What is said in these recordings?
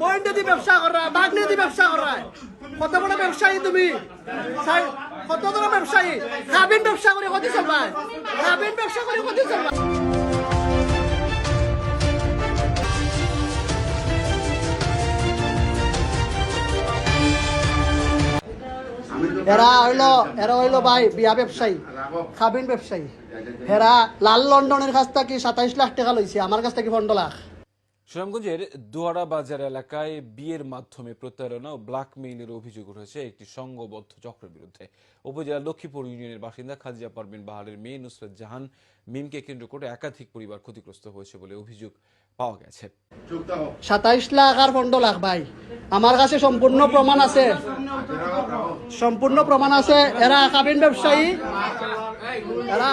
বইন্ডে দিয়ে ব্যবসা করা বাগনে দিয়ে ব্যবসা করা। কত বড় ব্যবসায়ী তুমি? কত বড় ব্যবসায়ী? খাবিন ব্যবসা করে কত চলবা খাবিন ব্যবসা করে কত চলবা এরা হইল এরা হইল ভাই, বিয়া ব্যবসায়ী। খাবিন ব্যবসায়ী। হেরা লাল লন্ডনের কাছ থেকে সাতাইশ লাখ টাকা লইছে, আমার কাছ থেকে পনেরো লাখ। সুনামগঞ্জের দোয়ারা বাজার এলাকায় বিয়ের মাধ্যমে প্রতারণা ও ব্ল্যাকমেইলের অভিযোগ উঠেছে একটি সংঘবদ্ধ চক্রের বিরুদ্ধে। উপজেলা লক্ষ্মীপুর ইউনিয়নের বাসিন্দা খাদিজা পারবিন বাহারের মেয়ে নুসরত জাহান মিমকে কেন্দ্র করে একাধিক পরিবার ক্ষতিগ্রস্ত হয়েছে বলে অভিযোগ পাওয়া গেছে। সাতাইশ লাখ আর পনেরো লাখ, ভাই। আমার কাছে সম্পূর্ণ প্রমাণ আছে। সম্পূর্ণ প্রমাণ আছে। এরা খাবিন ব্যবসায়ী। এরা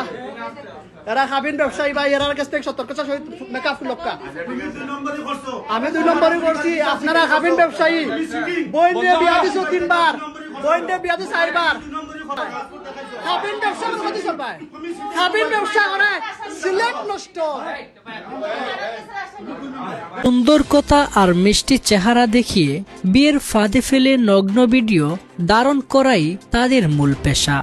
এরা খাবিন ব্যবসায়ী, ভাই। এরার কাছ থেকে সতর্ক সহিত মেকআপ লক্কা আমি দুই নম্বরে করছি। আপনারা খাবিন ব্যবসায়ী। বইন দিয়ে বিয়া দিছো তিনবার। বইন দিয়ে বিয়া দিছো চারবার। খাবিন ব্যবসা চলবাই খাবিন ব্যবসা করে, সিলেট নষ্ট। সুন্দর কথা আর মিষ্টি চেহারা দেখিয়ে বিয়ের ফাঁদে ফেলে নগ্ন ভিডিও ধারণ করাই তাদের মূল পেশা।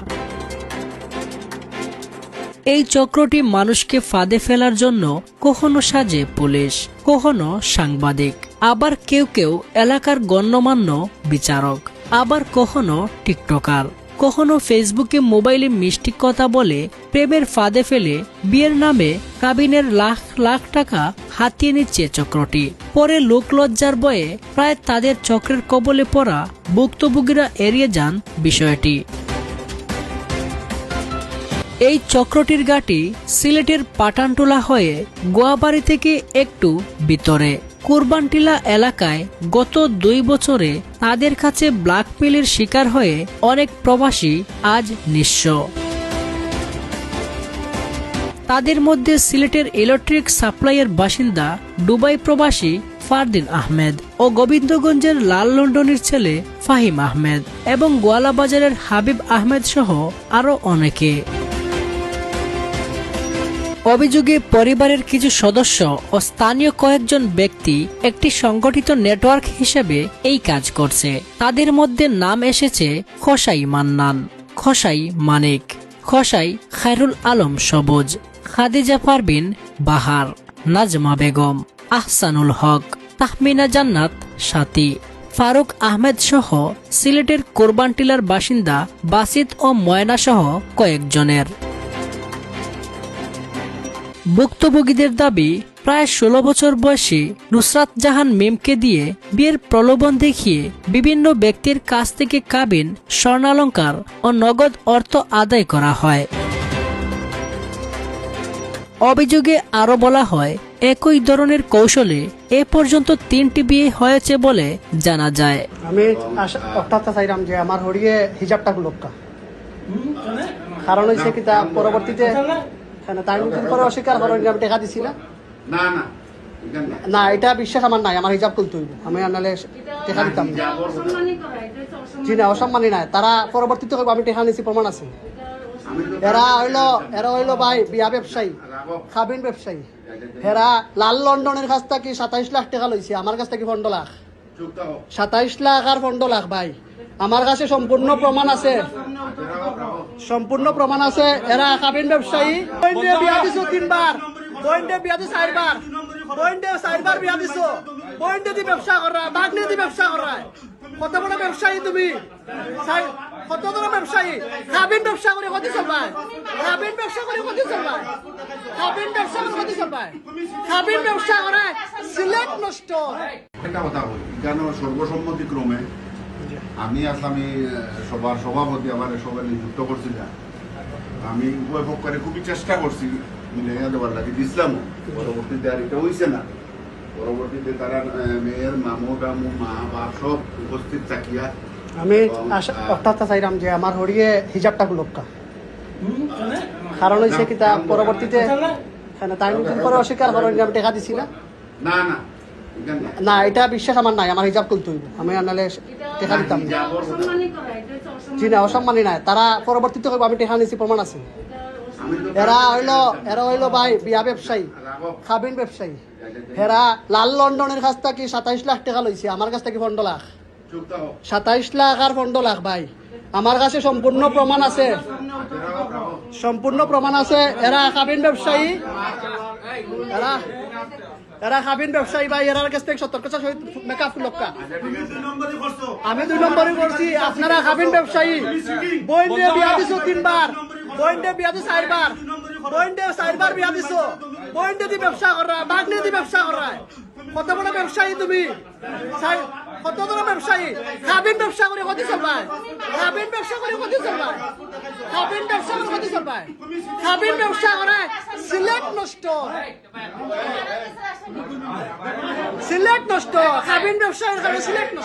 এই চক্রটি মানুষকে ফাঁদে ফেলার জন্য কখনো সাজে পুলিশ, কখনো সাংবাদিক, আবার কেউ কেউ এলাকার গণ্যমান্য বিচারক, আবার কখনো টিকটকার। কখনো ফেসবুকে মোবাইলে মিষ্টি কথা বলে, প্রেমের ফাঁদে ফেলে, বিয়ের নামে কাবিনের লাখ লাখ টাকা হাতিয়ে নিচ্ছে চক্রটি। পরে লোকলজ্জার বয়ে প্রায় তাদের চক্রের কবলে পড়া ভুক্তভোগীরা এড়িয়ে যান বিষয়টি। এই চক্রটির গাটি সিলেটের পাটানটোলা হয়ে গোয়াবাড়ি থেকে একটু ভিতরে। কুরবানটিলা এলাকায় গত দুই বছরে তাদের কাছে ব্ল্যাকমেলের শিকার হয়ে অনেক প্রবাসী আজ নিঃস্ব। তাদের মধ্যে সিলেটের ইলেকট্রিক সাপ্লাইয়ের বাসিন্দা দুবাই প্রবাসী ফারদিন আহমেদ ও গোবিন্দগঞ্জের লাল লন্ডনের ছেলে ফাহিম আহমেদ এবং গোয়ালাবাজারের হাবিব আহমেদ সহ আরও অনেকে। অভিযোগে পরিবারের কিছু সদস্য ও স্থানীয় কয়েকজন ব্যক্তি একটি সংগঠিত নেটওয়ার্ক হিসেবে এই কাজ করছে। তাদের মধ্যে নাম এসেছে খসাই মান্নান, খসাই মানিক, খসাই খায়রুল আলম সবুজ, খাদিজা পারবিন বাহার, নাজমা বেগম, আহসানুল হক, তাহমিনা জান্নাত সাথী, ফারুক আহমেদ সহ সিলেটের কোরবানটিলার বাসিন্দা বাসিত ও ময়না সহ কয়েকজনের। ভুক্তভোগীদের দাবি, প্রায় ষোলো বছর বয়সী নুসরাত জাহান মিমকে দিয়ে বিয়ের প্রলোভন দেখিয়ে বিভিন্ন ব্যক্তির কাছ থেকে কাবিন, স্বর্ণালঙ্কার ও নগদ অর্থ আদায় করা হয়। অভিযোগে আরও বলা হয়, একই ধরনের কৌশলে এ পর্যন্ত তিনটি বিয়ে হয়েছে বলে জানা যায়। আমি চাইলাম যে আমার হরিয়ে হিজাবটা গুলক্কা কারণ হয়েছে কি তা পরবর্তীতে হ্যাঁ, তাই নতুন করে অস্বীকার করেন আমি টেকা দিছি না? না না না। না এটা বিশ্বাস আমার নাই আমার হইব। আমি আনালে টেকা দিতাম। জি না অসম্মানী নাই। তারা পরবর্তীতে আমি টেকা নিছি প্রমাণ আছে। এরা হইল এরা হইল ভাই বিয়া ব্যবসায়ী খাবিন ব্যবসায়ী। হেরা লাল লন্ডনের কাছ থেকে সাতাইশ লাখ টাকা লইছে আমার কাছ থেকে পনেরো লাখ। সাতাইশ লাখ আর পনেরো লাখ ভাই। আমার কাছে সম্পূর্ণ প্রমাণ আছে। সম্পূর্ণ প্রমাণ আছে। এরা কাবিন ব্যবসায়ী। বইন্ডে বিয়া দিছো তিনবার। বইন্ডে বিয়া দিছো চারবার। বইন্ডে চারবার বিয়া দিছো। বইন্ডে দি ব্যবসা করা বাগনে দি ব্যবসা করা কত বড় ব্যবসায়ী তুমি? কত বড় ব্যবসায়ী? কাবিন ব্যবসা করে কত চলবাই? কাবিন ব্যবসা করে কত চলবাই? কাবিন ব্যবসা করে কত চলবাই? কাবিন ব্যবসা করে সিলেট নষ্ট। একটা কথা বলি। কেন সর্বসম্মতিক্রমে আমি আসামি সবার সভাপতি আমার সবাই নিযুক্ত করছি না আমি উভয় পক্ষের খুবই চেষ্টা করছি মিলাইয়া দেওয়ার লাগে দিছিলাম পরবর্তীতে আর এটা হয়েছে না। পরবর্তীতে তারা মেয়ের মামু টামু মা বা সব উপস্থিত থাকিয়া আমি অর্থাৎ চাইলাম যে আমার হরিয়ে হিজাবটা গুলক্কা কারণ হয়েছে কি তা পরবর্তীতে হ্যাঁ, তাই নতুন করে অস্বীকার করেন আমি টেকা দিছি না। না না। না। এটা বিশ্বাস আমার নাই, আমার হিজাব খুলতে হইব। আমি আনালে টেকা দিতাম। জি না অসম্মানী নাই। তারা পরবর্তীতে কইব আমি টেকা নিছি প্রমাণ আছে। এরা হইল এরা হইল ভাই, বিয়া ব্যবসায়ী, খাবিন ব্যবসায়ী। হেরা লাল লন্ডনের কাছ থেকে সাতাইশ লাখ টাকা লইছে, আমার কাছ থেকে পনেরো লাখ। সাতাইশ লাখ আর পনেরো লাখ, ভাই। আমার কাছে সম্পূর্ণ প্রমাণ আছে। সম্পূর্ণ প্রমাণ আছে, এরা খাবিন ব্যবসায়ী। এরা এরা খাবিন ব্যবসায়ী ভাই, এরার কাছ থেকে সতর্কতা সহিত মেকআপ লক্কা আমি দুই নম্বরই করছি, আপনারা খাবিন ব্যবসায়ী। বইন দিয়ে বিয়া দিছো তিনবার বইন দিয়ে বিয়া দিছো চারবার বইন দিয়ে চারবার বিয়া দিছো। বইন দিয়ে ব্যবসা করা, বাঘ নিয়ে দি ব্যবসা করা। কত বড় ব্যবসায়ী তুমি? কত বড় ব্যবসায়ী? খাবিন ব্যবসা করে কত চলবাই খাবিন ব্যবসা করে কত চলবাই খাবিন ব্যবসা করে কত চলবাই খাবিন ব্যবসা করে সিলেট নষ্ট। সিলেট নষ্ট খাবিন ব্যবসায়ীর কারণে সিলেট নষ্ট।